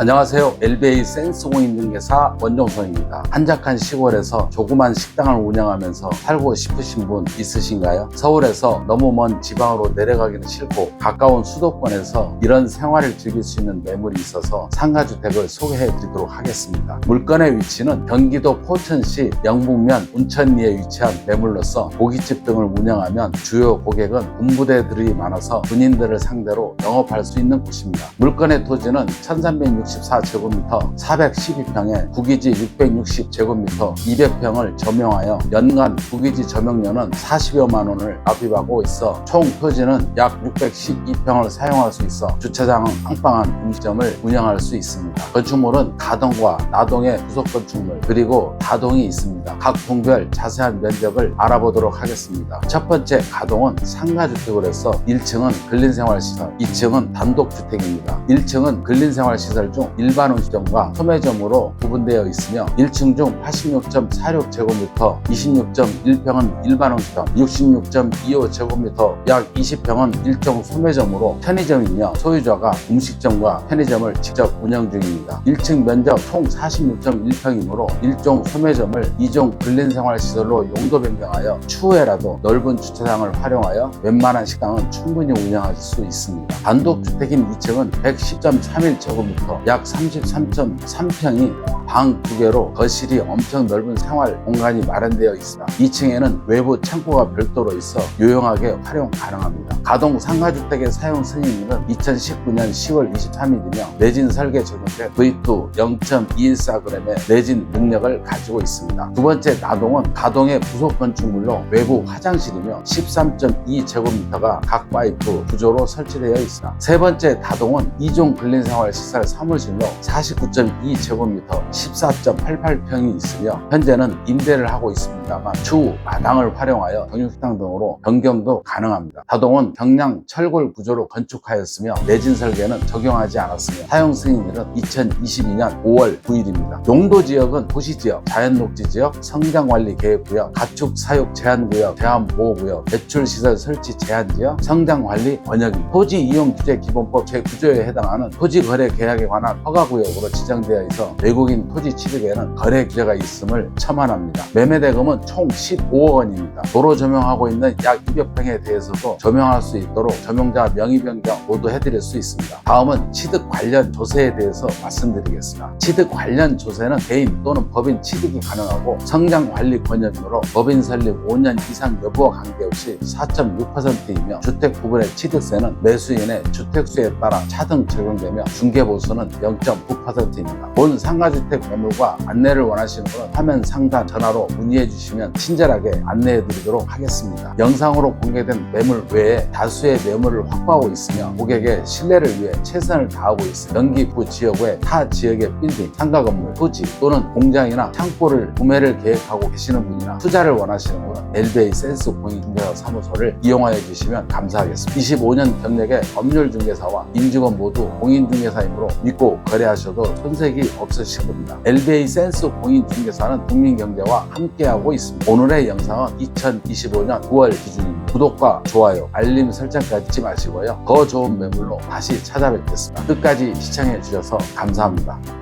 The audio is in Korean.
안녕하세요. LBA 센스공인중개사 원종성입니다. 한적한 시골에서 조그만 식당을 운영하면서 살고 싶으신 분 있으신가요? 서울에서 너무 먼 지방으로 내려가기는 싫고 가까운 수도권에서 이런 생활을 즐길 수 있는 매물이 있어서 상가주택을 소개해 드리도록 하겠습니다. 물건의 위치는 경기도 포천시 영북면 운천리에 위치한 매물로서 고깃집 등을 운영하면 주요 고객은 군부대들이 많아서 군인들을 상대로 영업할 수 있는 곳입니다. 물건의 토지는 1364제곱미터 412평에 구기지 660제곱미터 200평을 점용하여 연간 구기지 점용료는 40여만 원을 납입하고 있어 총 토지는 약 612평을 사용할 수 있어 주차장은 빵빵한 음식점을 운영할 수 있습니다. 건축물은 가동과 나동의 부속 건축물 그리고 다동이 있습니다. 각 동별 자세한 면적을 알아보도록 하겠습니다. 첫 번째 가동은 상가주택으로서 1층은 근린생활시설, 2층은 단독주택입니다. 1층은 근린생활시설 중 일반 음식점과 소매점으로 구분되어 있으며 1층 중 86.46제곱미터, 26.1평은 일반 음식점, 66.25제곱미터, 약 20평은 일종 소매점으로 편의점이며 소유자가 음식점과 편의점을 직접 운영 중입니다. 1층 면적 총 46.1평이므로 일종 소매점을 2종 근린생활시설로 용도 변경하여 추후에라도 넓은 주차장을 활용하여 웬만한 식당은 충분히 운영할 수 있습니다. 단독주택인 2층은 110.31제곱미터, 약 33.3평이 방 두 개로 거실이 엄청 넓은 생활 공간이 마련되어 있으나 2층에는 외부 창고가 별도로 있어 유용하게 활용 가능합니다. 가동 상가주택의 사용 승인일은 2019년 10월 23일이며 내진 설계 적용된 V2 0.214g의 내진 능력을 가지고 있습니다. 두 번째 나동은 가동의 부속 건축물로 외부 화장실이며 13.2제곱미터가 각 파이프 구조로 설치되어 있으나 세 번째 다동은 2종 근린생활 시설 사무실로 49.2제곱미터 14.88평이 있으며 현재는 임대를 하고 있습니다만 추후 마당을 활용하여 정육식당 등으로 변경도 가능합니다. 다동은 경량 철골 구조로 건축하였으며 내진 설계는 적용하지 않았으며 사용 승인일은 2022년 5월 9일입니다. 용도 지역은 도시 지역, 자연 녹지 지역, 성장 관리 계획 구역, 가축 사육 제한 구역, 제한 보호 구역, 배출 시설 설치 제한 지역, 성장 관리 번역입니다. 토지 이용 규제 기본법 제9조에 해당하는 토지 거래 계약에 관한 허가 구역으로 지정되어 있어 외국인 토지 취득에는 거래 규제가 있음을 첨언합니다. 매매 대금은 총 15억 원입니다. 도로 조명하고 있는 약 200평에 대해서도 조명할 수 있도록 조명자 명의 변경 모두 해드릴 수 있습니다. 다음은 취득 관련 조세에 대해서 말씀드리겠습니다. 취득 관련 조세는 개인 또는 법인 취득이 가능하고 성장 관리 권역으로 법인 설립 5년 이상 여부와 관계없이 4.6%이며 주택 부분의 취득세는 매수인의 주택수에 따라 차등 적용되며 중개보수는 0.9%입니다. 본 상가주택 매물과 안내를 원하시는 분은 화면 상단 전화로 문의해 주시면 친절하게 안내해 드리도록 하겠습니다. 영상으로 공개된 매물 외에 다수의 매물을 확보하고 있으며 고객의 신뢰를 위해 최선을 다하고 있으며 경기부 지역 외타 지역의 빌딩, 상가 건물, 토지 또는 공장이나 창고를 구매를 계획하고 계시는 분이나 투자를 원하시는 분은 LBA 센스 공인중개사 사무소를 이용하여 주시면 감사하겠습니다. 25년 경력의 법률 중개사와 임직원 모두 공인중개사이므로 믿고 거래하셔도 손색이 없으실 겁니다. LBA 센스 공인중개사는 국민경제와 함께하고 있습니다. 오늘의 영상은 2025년 9월 기준입니다. 구독과 좋아요, 알림 설정까지 잊지 마시고요. 더 좋은 매물로 다시 찾아뵙겠습니다. 끝까지 시청해 주셔서 감사합니다.